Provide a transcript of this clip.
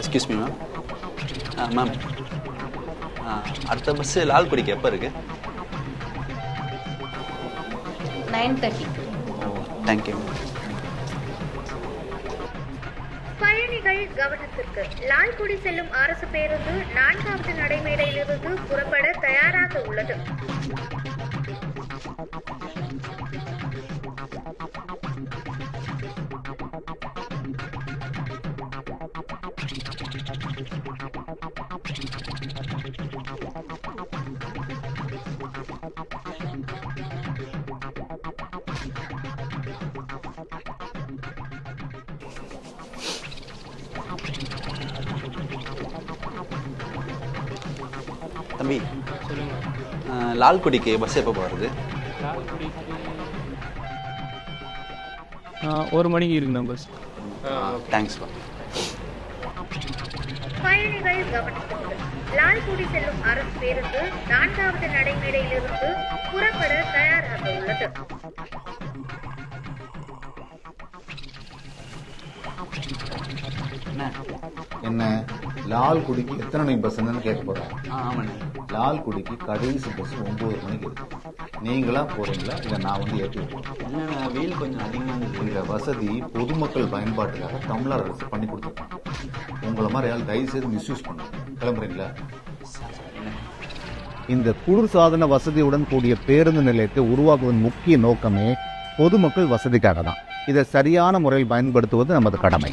Excuse me ma'am ma'am அடுத்த bus லால்குடிக்கு எப்போ இருக்கு? நைன் தேர்ட்டி தேங்க்யூ மேம் பயணிகள் கவனத்திற்கு. லால்குடி செல்லும் அரசு பேருந்து நான்காவது நடைமேடையிலிருந்து புறப்பட தயாராக உள்ளது. தம்பி லால்குடிக்கு பஸ் எப்போ போகிறது ஆ, ஒரு மணிக்கு இருக்குண்ணா பஸ் தேங்க்ஸ் மேம் பயணிகள் கவனத்திற்கு லால்குடி செல்லும் அரசு பேருந்து நான்காவது நடைமேடையிலிருந்து புறப்பட தயாராக உள்ளது. என்ன? லால்குடிக்கு எத்தனை மணி பஸ்ன்னு கேட்க போறேன் ஆ ஆமாண்ணே. லால்குடிக்கு கடைசி பஸ் ஒன்பது மணிக்கு இருக்கு. நீங்களா போறீங்களா? இல்லை நான் வந்து ஏற்றி வெயில் கொஞ்சம் அதிகமாக இந்த வசதி பொதுமக்கள் பயன்பாட்டுக்காக தமிழ்நாடு அரசு பண்ணி கொடுத்துருக்காங்க. உங்களை மாதிரி ஆள் தயவு செய்து மிஸ்யூஸ் பண்ணுங்க. கிளம்புறீங்களா? இந்த குளிர்சாதன வசதியுடன் கூடிய பேருந்து நிலையத்தை உருவாக்குவதன் முக்கிய நோக்கமே பொதுமக்கள் வசதிக்காக தான் இதை சரியான முறையில் பயன்படுத்துவது நமது கடமை.